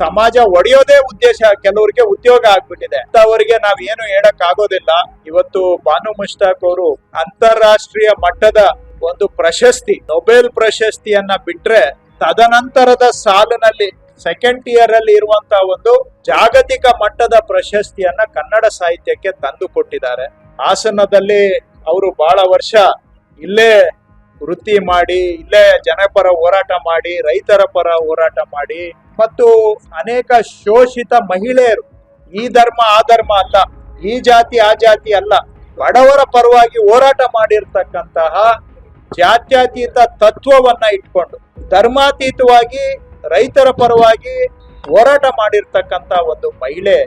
ಸಮಾಜ ಒಡೆಯೋದೇ ಉದ್ದೇಶ, ಕೆಲವರಿಗೆ ಉದ್ಯೋಗ ಆಗ್ಬಿಟ್ಟಿದೆ. ಅವರಿಗೆ ನಾವ್ ಏನು ಹೇಳಕ್ ಆಗೋದಿಲ್ಲ ಇವತ್ತು ಬಾನು ಮುಷ್ತಾಕ್ ಅವರು ಅಂತಾರಾಷ್ಟ್ರೀಯ ಮಟ್ಟದ ಒಂದು ಪ್ರಶಸ್ತಿ, ನೊಬೆಲ್ ಪ್ರಶಸ್ತಿಯನ್ನ ಬಿಟ್ರೆ ತದನಂತರದ ಸಾಲಿನಲ್ಲಿ ಸೆಕೆಂಡ್ ಇಯರ್ ಅಲ್ಲಿ ಇರುವಂತಹ ಒಂದು ಜಾಗತಿಕ ಮಟ್ಟದ ಪ್ರಶಸ್ತಿಯನ್ನ ಕನ್ನಡ ಸಾಹಿತ್ಯಕ್ಕೆ ತಂದು ಕೊಟ್ಟಿದ್ದಾರೆ. ಹಾಸನದಲ್ಲಿ ಅವರು ಬಹಳ ವರ್ಷ ಇಲ್ಲೇ ವೃತ್ತಿ ಮಾಡಿ, ಇಲ್ಲೇ ಜನಪರ ಹೋರಾಟ ಮಾಡಿ, ರೈತರ ಪರ ಹೋರಾಟ ಮಾಡಿ. ಮತ್ತು ಅನೇಕ ಶೋಷಿತ ಮಹಿಳೆಯರು, ಈ ಧರ್ಮ, ಆ ಧರ್ಮ ಅಲ್ಲ, ಈ ಜಾತಿ, ಆ ಜಾತಿ ಅಲ್ಲ, ಬಡವರ ಪರವಾಗಿ ಹೋರಾಟ ಮಾಡಿರ್ತಕ್ಕಂತಹ ಜಾತ್ಯತೀತ ತತ್ವವನ್ನ ಇಟ್ಕೊಂಡು, ಧರ್ಮಾತೀತವಾಗಿ ರೈತರ ಪರವಾಗಿ ಹೋರಾಟ ಮಾಡಿರ್ತಕ್ಕಂತ ಒಂದು ಮಹಿಳೆ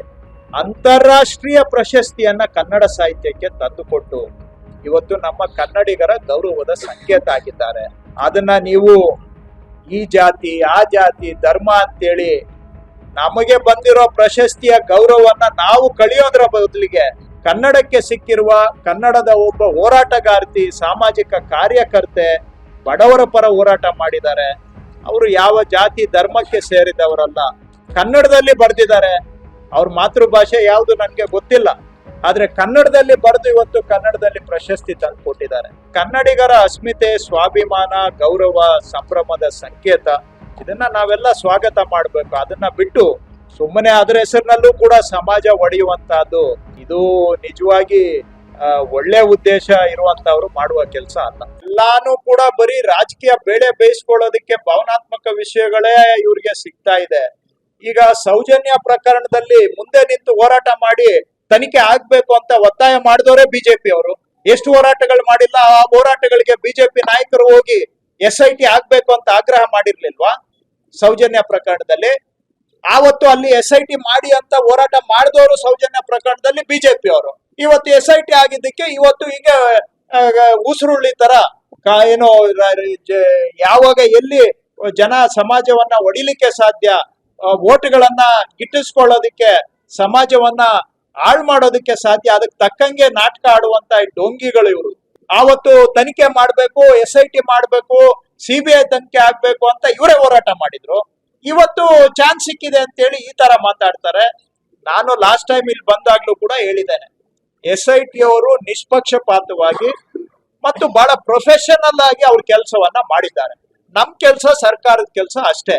ಅಂತಾರಾಷ್ಟ್ರೀಯ ಪ್ರಶಸ್ತಿಯನ್ನ ಕನ್ನಡ ಸಾಹಿತ್ಯಕ್ಕೆ ತಂದುಕೊಟ್ಟು ಇವತ್ತು ನಮ್ಮ ಕನ್ನಡಿಗರ ಗೌರವದ ಸಂಕೇತ ಆಗಿದ್ದಾರೆ ಅದನ್ನ ನೀವು ಈ ಜಾತಿ, ಆ ಜಾತಿ, ಧರ್ಮ ಅಂತೇಳಿ ನಮಗೆ ಬಂದಿರೋ ಪ್ರಶಸ್ತಿಯ ಗೌರವವನ್ನ ನಾವು ಕಳಿಯೋದ್ರ ಬದಲಿಗೆ ಕನ್ನಡಕ್ಕೆ ಸಿಕ್ಕಿರುವ ಕನ್ನಡದ ಒಬ್ಬ ಹೋರಾಟಗಾರ್ತಿ, ಸಾಮಾಜಿಕ ಕಾರ್ಯಕರ್ತೆ, ಬಡವರ ಪರ ಹೋರಾಟ ಮಾಡಿದ್ದಾರೆ. ಅವರು ಯಾವ ಜಾತಿ, ಧರ್ಮಕ್ಕೆ ಸೇರಿದವರಲ್ಲ, ಕನ್ನಡದಲ್ಲಿ ಬರೆದಿದ್ದಾರೆ. ಅವ್ರ ಮಾತೃಭಾಷೆ ಯಾವುದು ನನಗೆ ಗೊತ್ತಿಲ್ಲ. ಆದ್ರೆ ಕನ್ನಡದಲ್ಲಿ ಬರೆದು ಇವತ್ತು ಕನ್ನಡದಲ್ಲಿ ಪ್ರಶಸ್ತಿ ತಂದು ಕೊಟ್ಟಿದ್ದಾರೆ ಕನ್ನಡಿಗರ ಅಸ್ಮಿತೆ, ಸ್ವಾಭಿಮಾನ, ಗೌರವ, ಸಂಭ್ರಮದ ಸಂಕೇತ, ಇದನ್ನ ನಾವೆಲ್ಲ ಸ್ವಾಗತ ಮಾಡಬೇಕು. ಅದನ್ನ ಬಿಟ್ಟು ಸುಮ್ಮನೆ ಅದರ ಹೆಸರಿನಲ್ಲೂ ಕೂಡ ಸಮಾಜ ಒಡೆಯುವಂತಹದ್ದು ಇದು ನಿಜವಾಗಿ ಒಳ್ಳೆ ಉದ್ದೇಶ ಇರುವಂತವ್ರು ಮಾಡುವ ಕೆಲಸ ಅಲ್ಲ. ಎಲ್ಲಾನು ಕೂಡ ಬರೀ ರಾಜಕೀಯ ಬೇಳೆ ಬೇಯಿಸ್ಕೊಳ್ಳೋದಕ್ಕೆ ಭಾವನಾತ್ಮಕ ವಿಷಯಗಳೇ ಇವ್ರಿಗೆ ಸಿಗ್ತಾ ಇದೆ. ಈಗ ಸೌಜನ್ಯ ಪ್ರಕರಣದಲ್ಲಿ ಮುಂದೆ ನಿಂತು ಹೋರಾಟ ಮಾಡಿ ತನಿಖೆ ಆಗ್ಬೇಕು ಅಂತ ಒತ್ತಾಯ ಮಾಡಿದವರೇ ಬಿಜೆಪಿ ಅವರು. ಎಷ್ಟು ಹೋರಾಟಗಳು ಮಾಡಿಲ್ಲ, ಆ ಹೋರಾಟಗಳಿಗೆ ಬಿಜೆಪಿ ನಾಯಕರು ಹೋಗಿ ಎಸ್ ಐ ಟಿ ಆಗ್ಬೇಕು ಅಂತ ಆಗ್ರಹ ಮಾಡಿರ್ಲಿಲ್ವಾ? ಸೌಜನ್ಯ ಪ್ರಕರಣದಲ್ಲಿ. ಆವತ್ತು ಅಲ್ಲಿ ಎಸ್ ಐ ಟಿ ಮಾಡಿ ಅಂತ ಹೋರಾಟ ಮಾಡಿದವರು ಸೌಜನ್ಯ ಪ್ರಕರಣದಲ್ಲಿ ಬಿಜೆಪಿ ಅವರು. ಇವತ್ತು ಎಸ್ ಐ ಟಿ ಆಗಿದ್ದಕ್ಕೆ ಇವತ್ತು ಈಗ ಉಸಿರುಳ್ಳಿ ತರ ಏನು ಯಾವಾಗ ಎಲ್ಲಿ ಜನ ಸಮಾಜವನ್ನ ಒಡಿಲಿಕ್ಕೆ ಸಾಧ್ಯ ಓಟ್ಗಳನ್ನ ಗಿಟ್ಟಿಸ್ಕೊಳ್ಳೋದಿಕ್ಕೆ ಸಮಾಜವನ್ನ ಹಾಳು ಮಾಡೋದಕ್ಕೆ ಸಾಧ್ಯ. ಅದಕ್ಕೆ ತಕ್ಕಂಗೆ ನಾಟಕ ಆಡುವಂತ ಡೋಂಗಿಗಳು ಇವರು. ಆವತ್ತು ತನಿಖೆ ಮಾಡಬೇಕು ಎಸ್ ಐ ಟಿ ಮಾಡಬೇಕು ಸಿ ಬಿ ಐ ತನಿಖೆ ಆಗ್ಬೇಕು ಅಂತ ಇವರೇ ಹೋರಾಟ ಮಾಡಿದ್ರು. ಇವತ್ತು ಚಾನ್ಸ್ ಸಿಕ್ಕಿದೆ ಅಂತೇಳಿ ಈ ತರ ಮಾತಾಡ್ತಾರೆ. ನಾನು ಲಾಸ್ಟ್ ಟೈಮ್ ಇಲ್ಲಿ ಬಂದಾಗ್ಲೂ ಕೂಡ ಹೇಳಿದ್ದೇನೆ. ಎಸ್ ಐ ಟಿ ಅವರು ನಿಷ್ಪಕ್ಷಪಾತವಾಗಿ ಮತ್ತು ಬಹಳ ಪ್ರೊಫೆಷನಲ್ ಆಗಿ ಅವ್ರ ಕೆಲಸವನ್ನ ಮಾಡಿದ್ದಾರೆ. ನಮ್ ಕೆಲಸ ಸರ್ಕಾರದ ಕೆಲಸ ಅಷ್ಟೇ.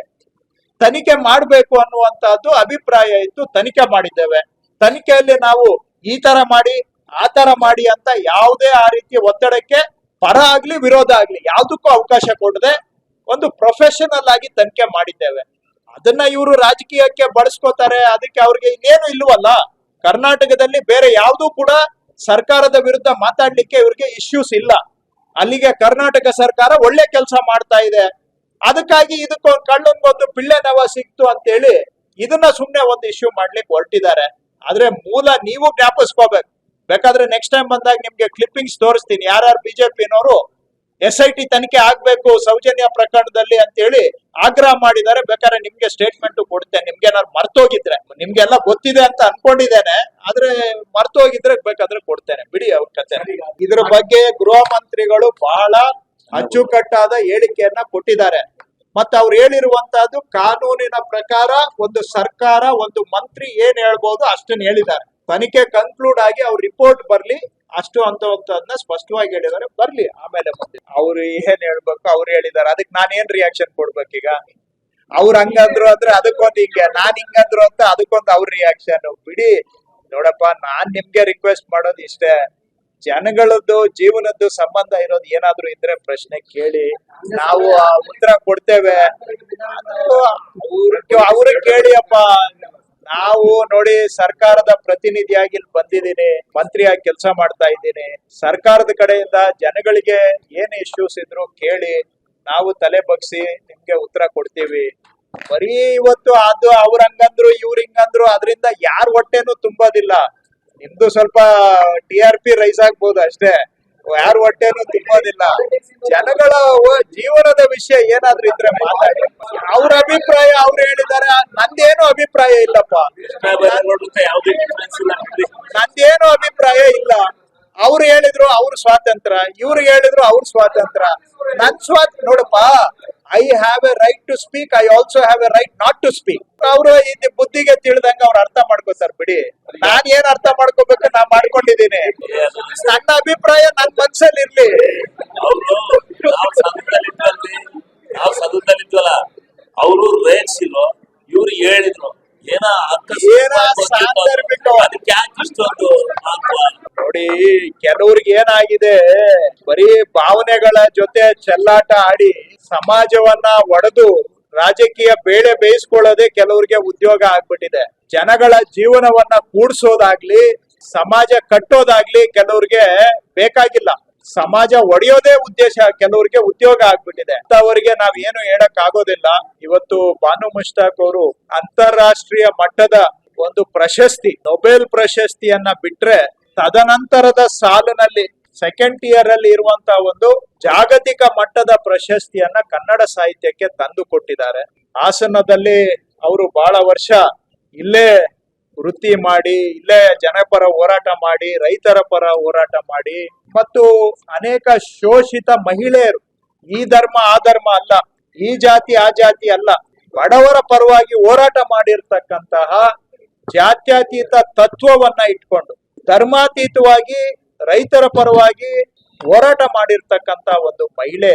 ತನಿಖೆ ಮಾಡಬೇಕು ಅನ್ನುವಂತಹದ್ದು ಅಭಿಪ್ರಾಯ ಇತ್ತು ತನಿಖೆ ಮಾಡಿದ್ದೇವೆ. ತನಿಖೆಯಲ್ಲಿ ನಾವು ಈ ತರ ಮಾಡಿ, ಆ ತರ ಮಾಡಿ ಅಂತ ಯಾವುದೇ ಆ ರೀತಿಯ ಒತ್ತಡಕ್ಕೆ ಪರ ಆಗ್ಲಿ, ವಿರೋಧ ಆಗ್ಲಿ ಯಾವುದಕ್ಕೂ ಅವಕಾಶ ಕೊಡದೆ ಒಂದು ಪ್ರೊಫೆಷನಲ್ ಆಗಿ ತನಿಖೆ ಮಾಡಿದ್ದೇವೆ. ಅದನ್ನ ಇವರು ರಾಜಕೀಯಕ್ಕೆ ಬಳಸ್ಕೋತಾರೆ, ಅದಕ್ಕೆ ಅವ್ರಿಗೆ ಇನ್ನೇನು ಇಲ್ವಲ್ಲ ಕರ್ನಾಟಕದಲ್ಲಿ ಬೇರೆ ಯಾವುದೂ ಕೂಡ ಸರ್ಕಾರದ ವಿರುದ್ಧ ಮಾತಾಡ್ಲಿಕ್ಕೆ ಇವ್ರಿಗೆ ಇಶ್ಯೂಸ್ ಇಲ್ಲ. ಅಲ್ಲಿಗೆ ಕರ್ನಾಟಕ ಸರ್ಕಾರ ಒಳ್ಳೆ ಕೆಲಸ ಮಾಡ್ತಾ ಇದೆ. ಅದಕ್ಕಾಗಿ ಇದಕ್ಕೊಂದು ಕಳ್ಳನ್ಗೊಂದು ಪಿಳ್ಳೆ ನವ ಸಿಕ್ತು ಅಂತೇಳಿ ಇದನ್ನ ಸುಮ್ನೆ ಒಂದು ಇಶ್ಯೂ ಮಾಡ್ಲಿಕ್ಕೆ ಹೊರಟಿದ್ದಾರೆ. ಆದ್ರೆ ಮೂಲ ನೀವು ಜ್ಞಾಪಿಸ್ಕೋಬೇಕು. ಬೇಕಾದ್ರೆ ನೆಕ್ಸ್ಟ್ ಟೈಮ್ ಬಂದಾಗ ನಿಮ್ಗೆ ಕ್ಲಿಪ್ಪಿಂಗ್ಸ್ ತೋರಿಸ್ತೀನಿ. ಯಾರ್ಯಾರು ಬಿಜೆಪಿನವರು ಎಸ್ ಐ ಟಿ ತನಿಖೆ ಆಗ್ಬೇಕು, ಸೌಜನ್ಯ ಪ್ರಕರಣದಲ್ಲಿ ಅಂತ ಹೇಳಿ ಆಗ್ರಹ ಮಾಡಿದ್ದಾರೆ. ಬೇಕಾದ್ರೆ ನಿಮ್ಗೆ ಸ್ಟೇಟ್ಮೆಂಟ್ ಕೊಡ್ತೇನೆ. ನಿಮ್ಗೆ ಏನಾದ್ರು ಮರ್ತೋಗಿದ್ರೆ. ನಿಮ್ಗೆಲ್ಲ ಗೊತ್ತಿದೆ ಅಂತ ಅನ್ಕೊಂಡಿದ್ದೇನೆ. ಆದ್ರೆ ಮರ್ತೋಗಿದ್ರೆ ಬೇಕಾದ್ರೆ ಕೊಡ್ತೇನೆ. ಬಿಡಿ ಅವ್ರ ಕತೆ. ಇದ್ರ ಬಗ್ಗೆ ಗೃಹ ಮಂತ್ರಿಗಳು ಬಹಳ ಅಚ್ಚುಕಟ್ಟಾದ ಹೇಳಿಕೆಯನ್ನ ಕೊಟ್ಟಿದ್ದಾರೆ. ಮತ್ತೆ ಅವ್ರು ಹೇಳಿರುವಂತಹದ್ದು ಕಾನೂನಿನ ಪ್ರಕಾರ ಒಂದು ಸರ್ಕಾರ, ಒಂದು ಮಂತ್ರಿ ಏನ್ ಹೇಳ್ಬೋದು ಅಷ್ಟನ್ನ ಹೇಳಿದ್ದಾರೆ. ತನಿಖೆ ಕನ್ಕ್ಲೂಡ್ ಆಗಿ ಅವ್ರ ರಿಪೋರ್ಟ್ ಬರ್ಲಿ, ಅಷ್ಟು ಅಂತವನ್ನ ಸ್ಪಷ್ಟವಾಗಿ ಹೇಳಿದ್ದಾರೆ. ಬರ್ಲಿ, ಆಮೇಲೆ ಬಂದಿ ಅವ್ರು ಏನ್ ಹೇಳ್ಬೇಕು ಅವ್ರು ಹೇಳಿದಾರೆ ಅದಕ್ಕೆ ನಾನು ಏನ್ ರಿಯಾಕ್ಷನ್ ಕೊಡ್ಬೇಕೀಗ? ಅವ್ರು ಹಂಗಂದ್ರು ಅಂದ್ರೆ ಅದಕ್ಕೊಂದು ಹಿಂಗೆ, ನಾನ್ ಹಿಂಗಂದ್ರು ಅಂತ ಅದಕ್ಕೊಂದು ಅವ್ರ ರಿಯಾಕ್ಷನ್ ಬಿಡಿ, ನೋಡಪ್ಪ, ನಾನ್ ನಿಮ್ಗೆ ರಿಕ್ವೆಸ್ಟ್ ಮಾಡೋದು ಇಷ್ಟೇ. ಜನಗಳದ್ದು ಜೀವನದ್ದು ಸಂಬಂಧ ಇರೋದು ಏನಾದ್ರು ಇದ್ರೆ ಪ್ರಶ್ನೆ ಕೇಳಿ ನಾವು ಉತ್ತರ ಕೊಡ್ತೇವೆ. ಅವ್ರ ಅವ್ರ ಕೇಳಿ ಅಪ್ಪ. ನಾವು ನೋಡಿ ಸರ್ಕಾರದ ಪ್ರತಿನಿಧಿಯಾಗಿ ಇಲ್ಲಿ ಬಂದಿದ್ದೀನಿ, ಮಂತ್ರಿಯಾಗಿ ಕೆಲಸ ಮಾಡ್ತಾ ಇದ್ದೀನಿ. ಸರ್ಕಾರದ ಕಡೆಯಿಂದ ಜನಗಳಿಗೆ ಏನ್ ಇಶ್ಯೂಸ್ ಇದ್ರು ಕೇಳಿ ನಾವು ತಲೆ ಬಗ್ಸಿ ನಿಮ್ಗೆ ಉತ್ತರ ಕೊಡ್ತೀವಿ. ಬರೀ ಇವತ್ತು ಅದು ಅವ್ರ ಹಂಗಂದ್ರು ಇವ್ರ ಹಿಂಗಂದ್ರು ಅದರಿಂದ ಯಾರ ಹೊಟ್ಟೆನೂ ತುಂಬೋದಿಲ್ಲ. ನಿಮ್ದು ಸ್ವಲ್ಪ ಟಿ ಆರ್ ಪಿ ರೈಸ್ ಆಗ್ಬೋದು ಅಷ್ಟೇ. ಯಾರು ಹೊಟ್ಟೆನು ತುಂಬೋದಿಲ್ಲ. ಜನಗಳ ಜೀವನದ ವಿಷಯ ಏನಾದ್ರೂ ಇದ್ರೆ ಮಾತಾಡಿ. ಅವ್ರ ಅಭಿಪ್ರಾಯ ಅವ್ರು ಹೇಳಿದಾರೆ ನಂದೇನು ಅಭಿಪ್ರಾಯ ಇಲ್ಲಪ್ಪ. ನಂದೇನು ಅಭಿಪ್ರಾಯ ಇಲ್ಲ. ಅವ್ರು ಹೇಳಿದ್ರು ಅವ್ರ ಸ್ವಾತಂತ್ರ್ಯ ಇವ್ರು ಹೇಳಿದ್ರು ಅವ್ರ ಸ್ವಾತಂತ್ರ್ಯ ನನ್ ಸ್ವಾತ ನೋಡಪ್ಪ I have a right to speak I also have a right not to speak ಅವರು ಇದು ಬುದ್ಧಿಗೆ ತಿಳಿದಂಗ ಅವ್ರು ಅರ್ಥ ಮಾಡ್ಕೋತಾರ ಬಿಡಿ ನಾನ್ ಏನ್ ಅರ್ಥ ಮಾಡ್ಕೋಬೇಕು ನಾ ಮಾಡ್ಕೊಂಡಿದ್ದೀನಿ ನನ್ನ ಅಭಿಪ್ರಾಯ ನನ್ ಮನ್ಸಲ್ಲಿ ಇರ್ಲಿ ನಾವು ಸದನದಲ್ಲಿದ್ವಲ್ಲ ಅವರು ರೇಗ್ಸಿದ್ರು ಇವ್ರು ಹೇಳಿದ್ರು ಏನೋ. ಅದಕ್ಕೆ ಯಾಕೆ ಇಷ್ಟೊಂದು? ನೋಡಿ, ಕೆಲವ್ರಿಗೆ ಏನಾಗಿದೆ, ಬರೀ ಭಾವನೆಗಳ ಜೊತೆ ಚೆಲ್ಲಾಟ ಆಡಿ ಸಮಾಜವನ್ನ ಒಡೆದು ರಾಜಕೀಯ ಬೇಳೆ ಬೇಯಿಸ್ಕೊಳ್ಳೋದೇ ಕೆಲವ್ರಿಗೆ ಉದ್ಯೋಗ ಆಗ್ಬಿಟ್ಟಿದೆ. ಜನಗಳ ಜೀವನವನ್ನ ಕೂಡ್ಸೋದಾಗ್ಲಿ, ಸಮಾಜ ಕಟ್ಟೋದಾಗ್ಲಿ ಕೆಲವ್ರಿಗೆ ಬೇಕಾಗಿಲ್ಲ. ಸಮಾಜ ಒಡೆಯೋದೇ ಉದ್ದೇಶ ಕೆಲವ್ರಿಗೆ ಉದ್ಯೋಗ ಆಗ್ಬಿಟ್ಟಿದೆ. ಅಂತವರಿಗೆ ನಾವ್ ಏನು ಹೇಳಕ್ ಆಗೋದಿಲ್ಲ ಇವತ್ತು ಬಾನು ಮುಷ್ತಾಕ್ ಅವರು ಅಂತಾರಾಷ್ಟ್ರೀಯ ಮಟ್ಟದ ಒಂದು ಪ್ರಶಸ್ತಿ, ನೊಬೆಲ್ ಪ್ರಶಸ್ತಿಯನ್ನ ಬಿಟ್ರೆ ತದನಂತರದ ಸಾಲಿನಲ್ಲಿ ಸೆಕೆಂಡ್ ಇಯರ್ ಅಲ್ಲಿ ಇರುವಂತಹ ಒಂದು ಜಾಗತಿಕ ಮಟ್ಟದ ಪ್ರಶಸ್ತಿಯನ್ನ ಕನ್ನಡ ಸಾಹಿತ್ಯಕ್ಕೆ ತಂದು ಕೊಟ್ಟಿದ್ದಾರೆ. ಹಾಸನದಲ್ಲಿ ಅವರು ಬಹಳ ವರ್ಷ ಇಲ್ಲೇ ವೃತ್ತಿ ಮಾಡಿ, ಇಲ್ಲೇ ಜನಪರ ಹೋರಾಟ ಮಾಡಿ, ರೈತರ ಪರ ಹೋರಾಟ ಮಾಡಿ, ಮತ್ತು ಅನೇಕ ಶೋಷಿತ ಮಹಿಳೆಯರು, ಈ ಧರ್ಮ, ಆ ಧರ್ಮ ಅಲ್ಲ, ಈ ಜಾತಿ, ಆ ಜಾತಿ ಅಲ್ಲ, ಬಡವರ ಪರವಾಗಿ ಹೋರಾಟ ಮಾಡಿರ್ತಕ್ಕಂತಹ ಜಾತ್ಯತೀತ ತತ್ವವನ್ನ ಇಟ್ಕೊಂಡು ಧರ್ಮಾತೀತವಾಗಿ ರೈತರ ಪರವಾಗಿ ಹೋರಾಟ ಮಾಡಿರ್ತಕ್ಕಂತ ಒಂದು ಮಹಿಳೆ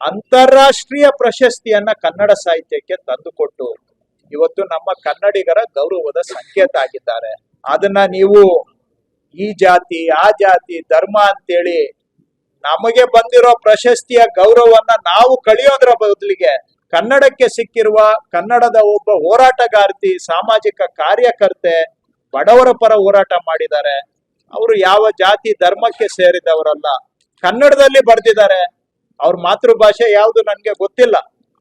ಅಂತಾರಾಷ್ಟ್ರೀಯ ಪ್ರಶಸ್ತಿಯನ್ನ ಕನ್ನಡ ಸಾಹಿತ್ಯಕ್ಕೆ ತಂದುಕೊಟ್ಟು ಇವತ್ತು ನಮ್ಮ ಕನ್ನಡಿಗರ ಗೌರವದ ಸಂಕೇತ ಆಗಿದ್ದಾರೆ. ಅದನ್ನ ನೀವು ಈ ಜಾತಿ, ಆ ಜಾತಿ, ಧರ್ಮ ಅಂತೇಳಿ ನಮಗೆ ಬಂದಿರೋ ಪ್ರಶಸ್ತಿಯ ಗೌರವವನ್ನ ನಾವು ಕಳಿಯೋದ್ರ ಬದಲಿಗೆ ಕನ್ನಡಕ್ಕೆ ಸಿಕ್ಕಿರುವ ಕನ್ನಡದ ಒಬ್ಬ ಹೋರಾಟಗಾರ್ತಿ, ಸಾಮಾಜಿಕ ಕಾರ್ಯಕರ್ತೆ ಬಡವರ ಪರ ಹೋರಾಟ ಮಾಡಿದ್ದಾರೆ. ಅವರು ಯಾವ ಜಾತಿ ಧರ್ಮಕ್ಕೆ ಸೇರಿದವರಲ್ಲ. ಕನ್ನಡದಲ್ಲಿ ಬರೆದಿದ್ದಾರೆ. ಅವ್ರ ಮಾತೃಭಾಷೆ ಯಾವುದು ನನಗೆ ಗೊತ್ತಿಲ್ಲ.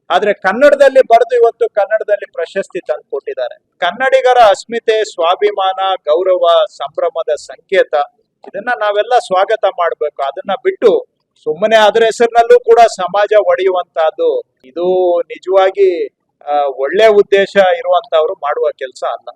ಆದ್ರೆ ಕನ್ನಡದಲ್ಲಿ ಬರೆದು ಇವತ್ತು ಕನ್ನಡದಲ್ಲಿ ಪ್ರಶಸ್ತಿ ತಂದು ಕೊಟ್ಟಿದ್ದಾರೆ ಕನ್ನಡಿಗರ ಅಸ್ಮಿತೆ, ಸ್ವಾಭಿಮಾನ, ಗೌರವ, ಸಂಭ್ರಮದ ಸಂಕೇತ, ಇದನ್ನ ನಾವೆಲ್ಲ ಸ್ವಾಗತ ಮಾಡ್ಬೇಕು. ಅದನ್ನ ಬಿಟ್ಟು ಸುಮ್ಮನೆ ಅದ್ರ ಹೆಸರಿನಲ್ಲೂ ಕೂಡ ಸಮಾಜ ಒಡೆಯುವಂತಹದ್ದು ಇದು ನಿಜವಾಗಿ ಒಳ್ಳೆ ಉದ್ದೇಶ ಇರುವಂತವ್ರು ಮಾಡುವ ಕೆಲಸ ಅಲ್ಲ.